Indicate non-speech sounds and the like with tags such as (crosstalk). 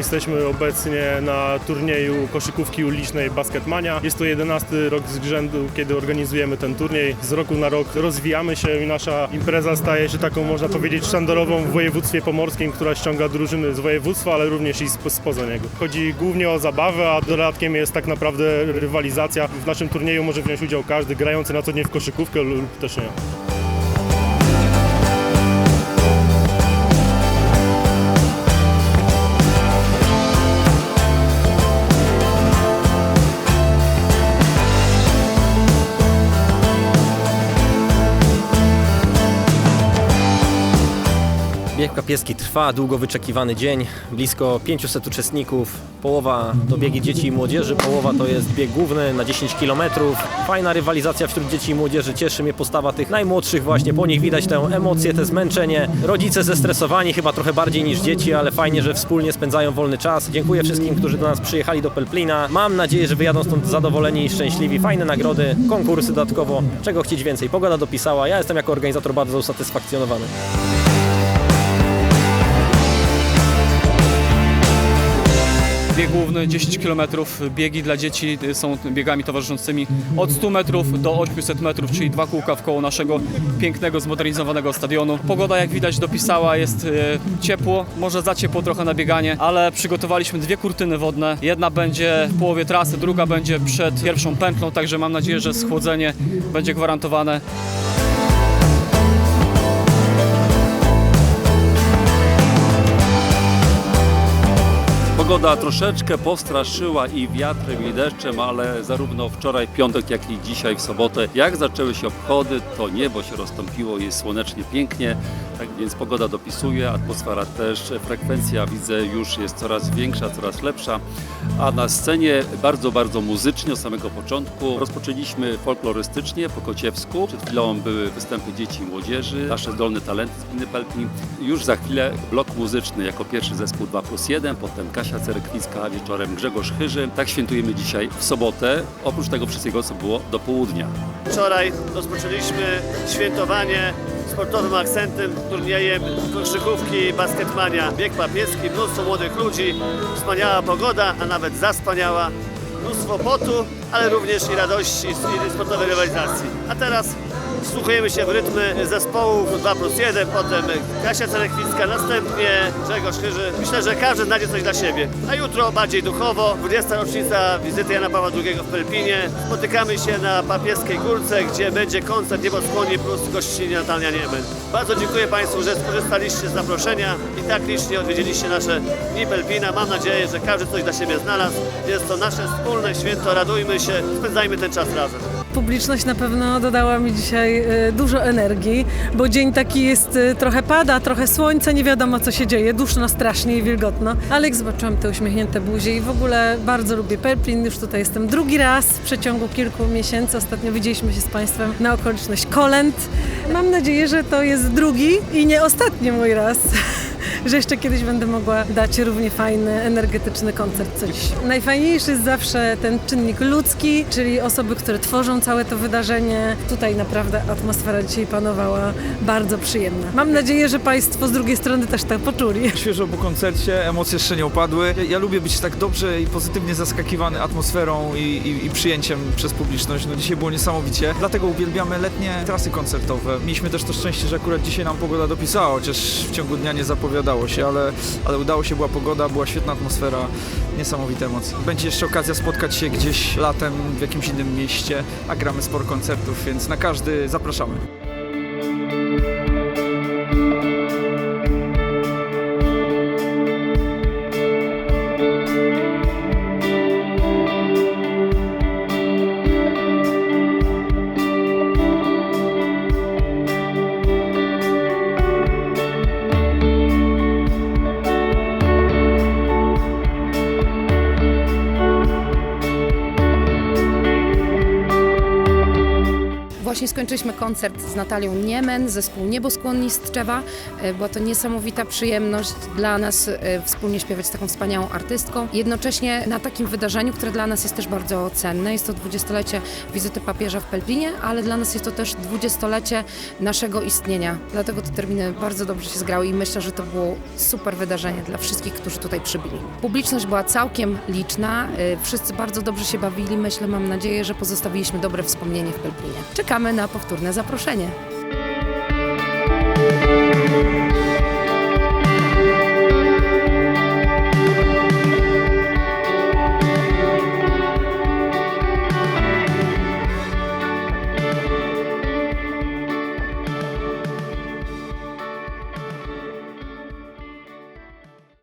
Jesteśmy obecnie na turnieju koszykówki ulicznej Basketmania. Jest to 11 rok z rzędu, kiedy organizujemy ten turniej. Z roku na rok rozwijamy się i nasza impreza staje się taką, można powiedzieć, sztandarową w województwie pomorskim, która ściąga drużyny z województwa, ale również i spo- spoza niego. Chodzi głównie o zabawę, a dodatkiem jest tak naprawdę rywalizacja. W naszym turnieju może wziąć udział każdy grający na co dzień w koszykówkę lub też nie. Bieg papieski trwa, długo wyczekiwany dzień, blisko 500 uczestników, połowa to biegi dzieci i młodzieży, połowa to jest bieg główny na 10 km. Fajna rywalizacja wśród dzieci i młodzieży, cieszy mnie postawa tych najmłodszych właśnie, po nich widać tę emocję, te zmęczenie. Rodzice zestresowani chyba trochę bardziej niż dzieci, ale fajnie, że wspólnie spędzają wolny czas. Dziękuję wszystkim, którzy do nas przyjechali do Pelplina. Mam nadzieję, że wyjadą stąd zadowoleni i szczęśliwi. Fajne nagrody, konkursy dodatkowo, czego chcieć więcej. Pogoda dopisała, ja jestem jako organizator bardzo usatysfakcjonowany. Główny 10 km, biegi dla dzieci są biegami towarzyszącymi od 100 metrów do 800 metrów, czyli dwa kółka w koło naszego pięknego, zmodernizowanego stadionu. Pogoda jak widać dopisała, jest e, ciepło, może za ciepło trochę na bieganie, ale przygotowaliśmy dwie kurtyny wodne. Jedna będzie w połowie trasy, druga będzie przed pierwszą pętlą, także mam nadzieję, że schłodzenie będzie gwarantowane. Pogoda troszeczkę postraszyła i wiatrem i deszczem, ale zarówno wczoraj piątek, jak i dzisiaj w sobotę, jak zaczęły się obchody, to niebo się rozstąpiło, jest słonecznie pięknie, tak więc pogoda dopisuje, atmosfera też, frekwencja widzę już jest coraz większa, coraz lepsza, a na scenie bardzo, bardzo muzycznie od samego początku. Rozpoczęliśmy folklorystycznie po kociewsku, przed chwilą były występy dzieci i młodzieży, nasze zdolne talenty z gminy. Już za chwilę blok muzyczny jako pierwszy zespół 2 plus 1, potem Kasia Cerekwicka, wieczorem Grzegorz Chyży. Tak świętujemy dzisiaj w sobotę, oprócz tego wszystkiego, co było do południa. Wczoraj rozpoczęliśmy świętowanie sportowym akcentem, turniejem koszykówki basketmania. Bieg papieski, mnóstwo młodych ludzi, wspaniała pogoda, a nawet zaspaniała. Mnóstwo potu, ale również i radości i sportowej rywalizacji. A teraz wsłuchujemy się w rytmy zespołów 2 plus 1, potem Kasia Cerekwicka, następnie Grzegorz Chyży. Myślę, że każdy znajdzie coś dla siebie. A jutro bardziej duchowo, 20. rocznica wizyty Jana Pawła II w Pelpinie. Spotykamy się na Papieskiej Górce, gdzie będzie koncert Nieboskłoni plus gościnie Natalia Niemen. Bardzo dziękuję Państwu, że skorzystaliście z zaproszenia i tak licznie odwiedziliście nasze dni Pelpina. Mam nadzieję, że każdy coś dla siebie znalazł. Jest to nasze wspólne święto, radujmy się, spędzajmy ten czas razem. Publiczność na pewno dodała mi dzisiaj e, dużo energii, bo dzień taki jest, e, trochę pada, trochę słońce, nie wiadomo co się dzieje, duszno strasznie i wilgotno. Ale jak zobaczyłam te uśmiechnięte buzie i w ogóle bardzo lubię Perplin, już tutaj jestem drugi raz w przeciągu kilku miesięcy. Ostatnio widzieliśmy się z Państwem na okoliczność Kolęd. Mam nadzieję, że to jest drugi i nie ostatni mój raz. (laughs) że jeszcze kiedyś będę mogła dać równie fajny, energetyczny koncert co dziś. Najfajniejszy jest zawsze ten czynnik ludzki, czyli osoby, które tworzą całe to wydarzenie. Tutaj naprawdę atmosfera dzisiaj panowała bardzo przyjemna. Mam nadzieję, że Państwo z drugiej strony też tak poczuli. Świeżo po koncercie, emocje jeszcze nie opadły. Ja, ja lubię być tak dobrze i pozytywnie zaskakiwany atmosferą i, i, i przyjęciem przez publiczność. No dzisiaj było niesamowicie, dlatego uwielbiamy letnie trasy koncertowe. Mieliśmy też to szczęście, że akurat dzisiaj nam pogoda dopisała, chociaż w ciągu dnia nie zapowiadało się, ale, ale udało się, była pogoda, była świetna atmosfera, niesamowite emocje. Będzie jeszcze okazja spotkać się gdzieś latem w jakimś innym mieście, a gramy sporo koncertów, więc na każdy zapraszamy. Właśnie skończyliśmy koncert z Natalią Niemen, zespół Nieboskłonni z Tczewa. E, Była to niesamowita przyjemność dla nas e, wspólnie śpiewać z taką wspaniałą artystką. Jednocześnie na takim wydarzeniu, które dla nas jest też bardzo cenne. Jest to dwudziestolecie wizyty papieża w Pelplinie, ale dla nas jest to też dwudziestolecie naszego istnienia. Dlatego te terminy bardzo dobrze się zgrały i myślę, że to było super wydarzenie dla wszystkich, którzy tutaj przybyli. Publiczność była całkiem liczna, y, wszyscy bardzo dobrze się bawili. Myślę, mam nadzieję, że pozostawiliśmy dobre wspomnienie w Pelplinie. Czekamy na powtórne zaproszenie.